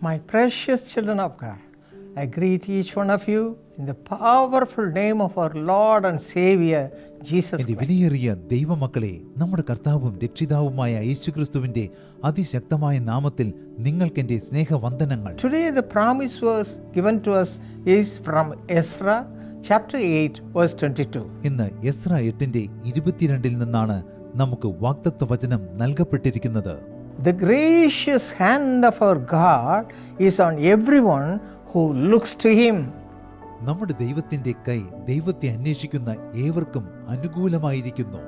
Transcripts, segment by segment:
My precious children of God, I greet each one of you in the powerful name of our Lord and Savior, Jesus എന്റെ. വിലയേറിയ ദൈവമക്കളെ നമ്മുടെ കർത്താവും രക്ഷിതാവുമായ യേശുക്രിസ്തുവിന്റെ അതിശക്തമായ നാമത്തിൽ നിങ്ങൾക്കെന്റെ സ്നേഹവന്ദനങ്ങൾ Today, the promise was given to us is from Ezra chapter 8, verse 22. ഇന്ന് എസ്ര എട്ടിന്റെ ഇരുപത്തിരണ്ടിൽ നിന്നാണ് നമുക്ക് വാക്തത്വ വചനം നൽകപ്പെട്ടിരിക്കുന്നത് The gracious hand of our God is on everyone who looks to Him. നമ്മുടെ ദൈവത്തിന്റെ കൈ ദൈവത്തെ അന്വേഷിക്കുന്ന ഏവർക്കും അനുകൂലമായിരിക്കുന്നു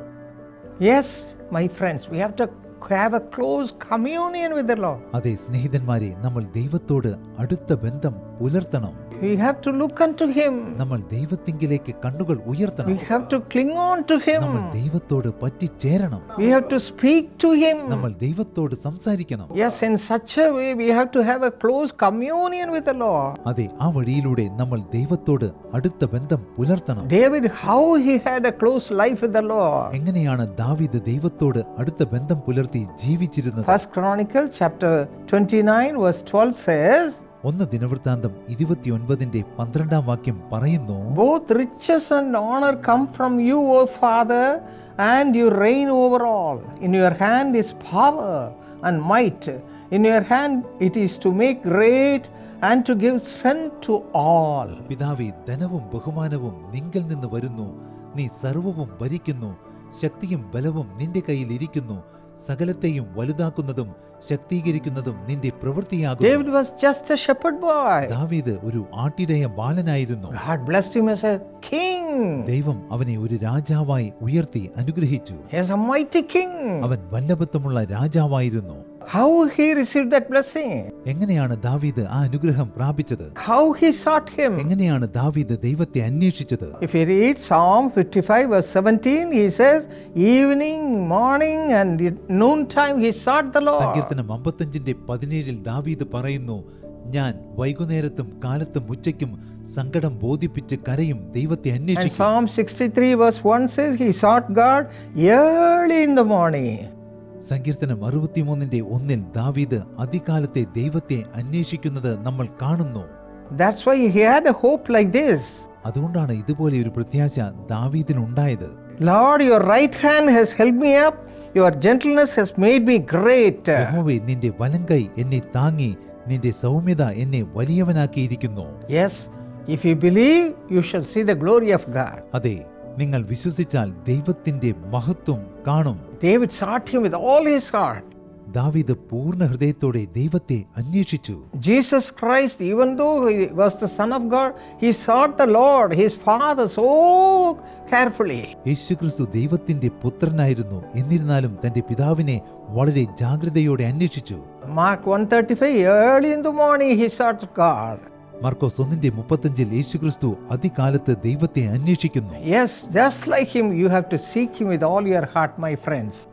Yes, my friends, we have to have a close communion with the Lord. അതെ സ്നേഹിതന്മാരെ നമ്മൾ ദൈവത്തോട് അടുത്ത ബന്ധം പുലർത്തണം We have to look unto Him. നമ്മൾ ദൈവത്തിങ്കിലേക്ക് കണ്ണുകൾ ഉയർത്തണം We have to cling on to നമ്മൾ Him. ദൈവത്തോട് പറ്റിച്ചേരണം We have to speak to Him. നമ്മൾ ദൈവത്തോട് സംസാരിക്കണം Yes, in such a way, we have to have a close communion with the Lord. അതെ ആ വഴിയിലൂടെ നമ്മൾ ദൈവത്തോട് അടുത്ത ബന്ധം പുലർത്തണം David, how he had a close life with the Lord. എങ്ങനെയാണ് ദാവീദ് ദൈവത്തോട് അടുത്ത ബന്ധം പുലർത്തി ജീവിച്ചിരുന്നത് First Chronicle chapter 29, verse 12 says, ഒന്ന് ദിനവൃത്താന്തം ഇരുപത്തിയൊൻപതിന്റെ പന്ത്രണ്ടാം വാക്യം പറയുന്നു Both riches and honor come from you, O Father, and you reign over all. In your hand is power and might. In your hand it is to make great and to give strength to all. പിതാവേ ധനവും ബഹുമാനവും നിങ്കൽ നിന്ന് വരുന്നു നീ സർവവും ഭരിക്കുന്നു ശക്തിയും ബലവും നിന്റെ കയ്യിൽ ഇരിക്കുന്നു സകലത്തെയും വലുതാക്കുന്നതും ശക്തീകരിക്കുന്നതും നിന്റെ പ്രവൃത്തിയാകും David was just a shepherd boy. ദാവീദ് ഒരു ആട്ടിടയ ബാലനായിരുന്നു God blessed him as a king. ദൈവം അവനെ ഒരു രാജാവായി ഉയർത്തി അനുഗ്രഹിച്ചു He is a mighty king. അവൻ വല്ലഭത്വമുള്ള രാജാവായിരുന്നു How he received that blessing? എങ്ങനെയാണ് ദാവീദ് ആ അനുഗ്രഹം പ്രാപിച്ചത് How he sought him? എങ്ങനെയാണ് ദാവീദ് ദൈവത്തെ അന്വേഷിച്ചത് If you read Psalm 55, verse 17, he says, Evening, morning, and noon time he sought the Lord. സങ്കീർത്തനം അമ്പത്തഞ്ചിന്റെ പതിനേഴിൽ ദാവീദ് പറയുന്നു ഞാൻ വൈകുന്നേരത്തും കാലത്തും ഉച്ചയ്ക്കും സങ്കടം ബോധിപ്പിച്ച് കരയും ദൈവത്തെ അന്വേഷിക്കും Psalm 63, verse 1 says, He sought God early in the morning. സങ്കീർത്തനം അറുപത്തിമൂന്നിന്റെ ഒന്നിൽ ദാവീദ് അതികാലത്തെ ദൈവത്തെ അന്വേഷിക്കുന്നത് നമ്മൾ കാണുന്നു That's why he had a hope like this അതുകൊണ്ടാണ് ഇതുപോലെ ഒരു പ്രത്യാശ ദാവീദിനുണ്ടായത് Lord, your right hand has helped me up, your gentleness has made me great. യഹോവേ നിന്റെ വലങ്കൈ എന്നെ താങ്ങി നിന്റെ സൗമ്യത എന്നെ വലിയവനാക്കിയിരിക്കുന്നു Yes, if you believe, you shall see the glory of God. അതെ നിങ്ങൾ വിശ്വസിച്ചാൽ ദൈവത്തിന്റെ മഹത്വം കാണും. David with all his heart ദാവീദ് പൂർണ ഹൃദയത്തോടെ ദൈവത്തെ അന്വേഷിച്ചു. Jesus Christ even though he was the son of God he sought the Lord his father so carefully യേശുക്രിസ്തു ദൈവത്തിന്റെ പുത്രനായിരുന്നു. എന്നിരുന്നാലും തന്റെ പിതാവിനെ വളരെ ജാഗ്രതയോടെ അന്വേഷിച്ചു. Mark 135 early in the morning he sought God Markose ഒന്നിന്റെ മുപ്പത്തഞ്ചിൽ യേശു ക്രിസ്തു അതികാലത്ത് ദൈവത്തെ അന്വേഷിക്കുന്നു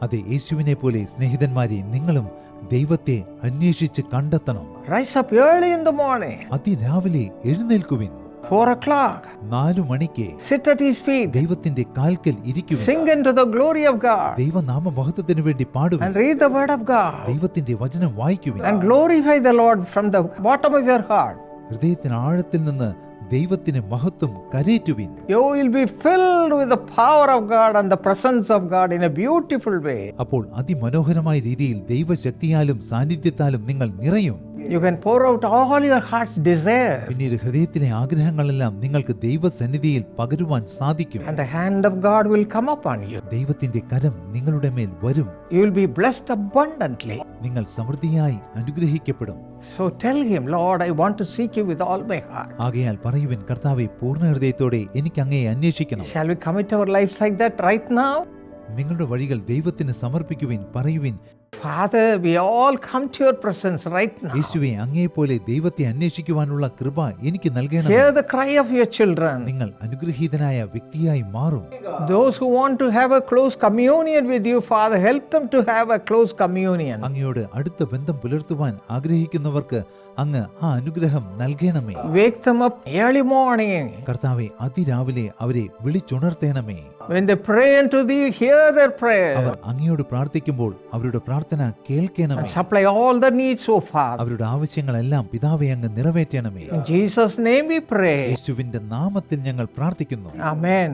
അതെ യേശുവിനെ പോലെ സ്നേഹിതന്മാരെ നിങ്ങളും ദൈവത്തെ അന്വേഷിച്ച് കണ്ടെത്തണം Rise up early in the morning. അതിരാവിലെ എഴുന്നേൽക്കുവിൻ. Four o'clock. നാലു മണിക്ക്. Sit at his ദൈവത്തിന്റെ കാൽക്കൽ ഇരിക്കുവിൻ. Sing into the glory of God. ദൈവനാമ മഹത്വത്തിനു വേണ്ടി പാടുവിൻ. And read the word of God. ദൈവത്തിന്റെ വചനം വായിക്കുവിൻ. And glorify the Lord from the bottom of your heart. ഹൃദയത്തിന് ആഴത്തിൽ നിന്ന് ദൈവത്തിന് മഹത്വം കരയറ്റുവിൻ. You will be filled with the power of God and the presence of God in a beautiful way അപ്പോൾ അതിമനോഹരമായ രീതിയിൽ ദൈവശക്തിയാലും സാന്നിധ്യത്താലും നിങ്ങൾ നിറയും. You can pour out all your heart's desire പിന്നീട് ഹൃദയത്തിലെ ആഗ്രഹങ്ങളെല്ലാം നിങ്ങൾക്ക് ദൈവസന്നിധിയിൽ പകരുവാൻ സാധിക്കും. And the hand of God will come upon you ദൈവത്തിന്റെ കരം നിങ്ങളുടെ മേൽ വരും. You will be blessed abundantly നിങ്ങൾ സമൃദ്ധിയായി അനുഗ്രഹിക്കപ്പെടും. So tell him Lord I want to seek you with all my heart ആകയാൽ പറയുവിൻ കർത്താവെ പൂർണ ഹൃദയത്തോടെ എനിക്ക് അങ്ങയെ അന്വേഷിക്കണം Shall we commit our lives like that right now? നിങ്ങളുടെ വഴികൾ ദൈവത്തിന് സമർപ്പിക്കുവിൻ പറയുവിൻ Father, we all come to your presence right now. യേശുവെ അങ്ങേപോലെ ദൈവത്തെ അന്വേഷിക്കുവാനുള്ള കൃപ എനിക്ക് നൽകണം Hear the cry of your children. നിങ്ങൾ അനുഗ്രഹീതനായ വ്യക്തിയായി മാറും Those who want to have a close communion with you, Father, help them to have a close communion. അങ്ങയോട് അടുത്ത ബന്ധം പുലർത്തുവാൻ ആഗ്രഹിക്കുന്നവർക്ക് അങ്ങ് ആ അനുഗ്രഹം നൽകണമേ Wake them up early morning. കർത്താവെ അതിരാവിലെ അവരെ വിളിച്ചുണർത്തേണമേ When they pray unto thee, hear their prayer അവർ അങ്ങയോട് പ്രാർത്ഥിക്കുമ്പോൾ അവരുടെ പ്രാർത്ഥന കേൾക്കണമേ supply all the needs, O Father. അവരുടെ ആവശ്യങ്ങളെല്ലാം പിതാവെ അങ്ങ് നിറവേറ്റണമേ In Jesus' name we pray. യേശുവിന്റെ നാമത്തിൽ ഞങ്ങൾ പ്രാർത്ഥിക്കുന്നു Amen.